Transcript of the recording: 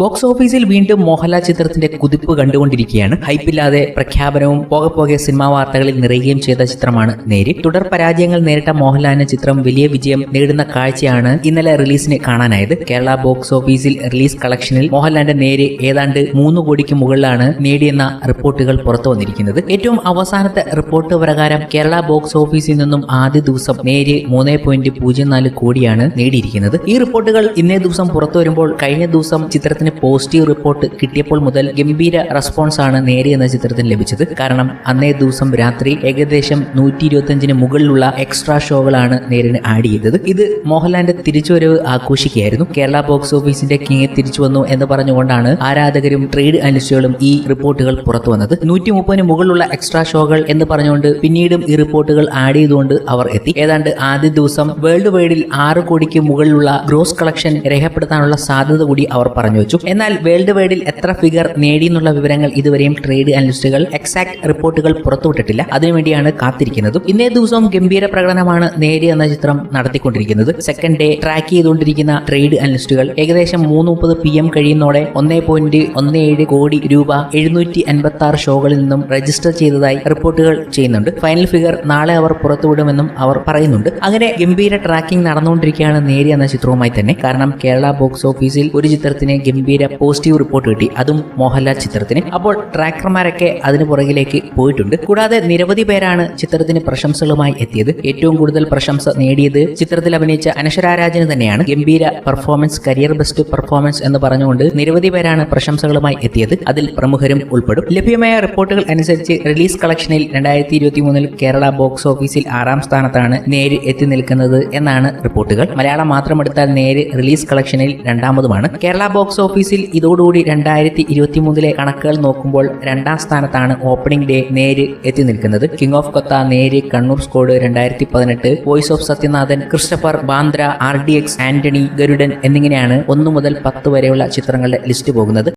Box ഓഫീസിൽ വീണ്ടും മോഹൻലാൽ ചിത്രത്തിന്റെ കുതിപ്പ് കണ്ടുകൊണ്ടിരിക്കുകയാണ്. ഹൈപ്പില്ലാതെ പ്രഖ്യാപനവും പോകെ പോകെ സിനിമാ വാർത്തകളിൽ നിറയുകയും ചെയ്ത ചിത്രമാണ് നേര്. തുടർ പരാജയങ്ങൾ നേരിട്ട മോഹൻലാലിന് ചിത്രം വലിയ വിജയം നേടുന്ന കാഴ്ചയാണ് ഇന്നലെ റിലീസിന് കാണാനായത്. കേരള ബോക്സ് ഓഫീസിൽ റിലീസ് കളക്ഷനിൽ മോഹൻലാലിന്റെ നേര് ഏതാണ്ട് മൂന്ന് കോടിക്ക് മുകളിലാണ് നേടിയെന്ന റിപ്പോർട്ടുകൾ പുറത്തു വന്നിരിക്കുന്നത്. ഏറ്റവും അവസാനത്തെ റിപ്പോർട്ട് പ്രകാരം കേരള ബോക്സ് ഓഫീസിൽ നിന്നും ആദ്യ ദിവസം നേര് മൂന്ന് പോയിന്റ് പൂജ്യം നാല് കോടിയാണ് നേടിയിരിക്കുന്നത്. ഈ റിപ്പോർട്ടുകൾ ഇന്നേ ദിവസം പുറത്തു വരുമ്പോൾ കഴിഞ്ഞ ദിവസം ചിത്രത്തിന് പോസിറ്റീവ് റിപ്പോർട്ട് കിട്ടിയപ്പോൾ മുതൽ ഗംഭീര റെസ്പോൺസ് ആണ് നേരെ ചിത്രത്തിന് ലഭിച്ചത്. കാരണം അന്നേ ദിവസം രാത്രി ഏകദേശം നൂറ്റി ഇരുപത്തിയഞ്ചിന് മുകളിലുള്ള എക്സ്ട്രാ ഷോകളാണ് നേരിന് ആഡ് ചെയ്തത്. ഇത് മോഹൻലാലിന്റെ തിരിച്ചുവരവ് ആഘോഷിക്കുകയായിരുന്നു. കേരള ബോക്സ് ഓഫീസിന്റെ കിങ് തിരിച്ചു വന്നു എന്ന് പറഞ്ഞുകൊണ്ടാണ് ആരാധകരും ട്രേഡ് അനലിസ്റ്റുകളും ഈ റിപ്പോർട്ടുകൾ പുറത്തു വന്നത്. നൂറ്റി മുപ്പതിന് മുകളിലുള്ള എക്സ്ട്രാ ഷോകൾ എന്ന് പറഞ്ഞുകൊണ്ട് പിന്നീടും ഈ റിപ്പോർട്ടുകൾ ആഡ് ചെയ്തുകൊണ്ട് അവർ എത്തി. ഏതാണ്ട് ആദ്യ ദിവസം വേൾഡ് വൈഡിൽ ആറ് കോടിക്ക് മുകളിലുള്ള ഗ്രോസ് കളക്ഷൻ രേഖപ്പെടുത്താനുള്ള സാധ്യത കൂടി അവർ പറഞ്ഞു വെച്ചു. എന്നാൽ വേൾഡ് വൈഡിൽ എത്ര ഫിഗർ നേടി എന്നുള്ള വിവരങ്ങൾ ഇതുവരെയും ട്രേഡ് അനലിസ്റ്റുകൾ എക്സാക്ട് റിപ്പോർട്ടുകൾ പുറത്തുവിട്ടിട്ടില്ല. അതിനുവേണ്ടിയാണ് കാത്തിരിക്കുന്നതും. ഇന്നേ ദിവസവും ഗംഭീര പ്രകടനമാണ് നേരി എന്ന ചിത്രം നടത്തിക്കൊണ്ടിരിക്കുന്നത്. സെക്കൻഡ് ഡേ ട്രാക്ക് ചെയ്തുകൊണ്ടിരിക്കുന്ന ട്രേഡ് അനലിസ്റ്റുകൾ ഏകദേശം മൂന്ന് മുപ്പത് പി എം കഴിയുന്നതോടെ ഒന്നേ പോയിന്റ് ഒന്ന് ഏഴ് കോടി രൂപ എഴുന്നൂറ്റി അൻപത്തി ആറ് ഷോകളിൽ നിന്നും രജിസ്റ്റർ ചെയ്തതായി റിപ്പോർട്ടുകൾ ചെയ്യുന്നുണ്ട്. ഫൈനൽ ഫിഗർ നാളെ അവർ പുറത്തുവിടുമെന്നും അവർ പറയുന്നുണ്ട്. അങ്ങനെ ഗംഭീര ട്രാക്കിംഗ് നടന്നുകൊണ്ടിരിക്കുകയാണ് നേരി എന്ന ചിത്രവുമായി തന്നെ. കാരണം കേരള ബോക്സ് ഓഫീസിൽ ഒരു ചിത്രത്തിന് ഗംഭീര പോസിറ്റീവ് റിപ്പോർട്ട് കിട്ടി. അതും മോഹൻലാൽ ചിത്രത്തിന്. അപ്പോൾ ട്രാക്കർമാരൊക്കെ അതിന് പുറകിലേക്ക് പോയിട്ടുണ്ട്. കൂടാതെ നിരവധി പേരാണ് ചിത്രത്തിന് പ്രശംസകളുമായി എത്തിയത്. ഏറ്റവും കൂടുതൽ പ്രശംസ നേടിയത് ചിത്രത്തിൽ അഭിനയിച്ച അനശ്വരാരാജന് തന്നെയാണ്. ഗംഭീര പെർഫോമൻസ് കരിയർ ബെസ്റ്റ് പെർഫോമൻസ് എന്ന് പറഞ്ഞുകൊണ്ട് നിരവധി പേരാണ് പ്രശംസകളുമായി എത്തിയത്. അതിൽ പ്രമുഖരും ഉൾപ്പെടും. ലഭ്യമായ റിപ്പോർട്ടുകൾ അനുസരിച്ച് റിലീസ് കളക്ഷനിൽ രണ്ടായിരത്തി ഇരുപത്തി മൂന്നിൽ കേരള ബോക്സ് ഓഫീസിൽ ആറാം സ്ഥാനത്താണ് നേര് എത്തി നിൽക്കുന്നത് എന്നാണ് റിപ്പോർട്ടുകൾ. മലയാളം മാത്രമെടുത്താൽ നേര് റിലീസ് കളക്ഷനിൽ രണ്ടാമതുമാണ്. കേരള ബോക്സ് ഓഫീസിൽ ഇതോടുകൂടി രണ്ടായിരത്തി ഇരുപത്തി മൂന്നിലെ കണക്കുകൾ നോക്കുമ്പോൾ രണ്ടാം സ്ഥാനത്താണ് ഓപ്പണിംഗ് ഡേ നേര് എത്തി നിൽക്കുന്നത്. കിങ് ഓഫ് കൊത്ത നേര് കണ്ണൂർ സ്കോഡ് രണ്ടായിരത്തി പതിനെട്ട് voice of Sathyanathan Christopher Bandra R D X Antony Garudan എന്നിങ്ങനെയാണ് ഒന്നു മുതൽ പത്ത് വരെയുള്ള ചിത്രങ്ങളുടെ ലിസ്റ്റ് പോകുന്നത്.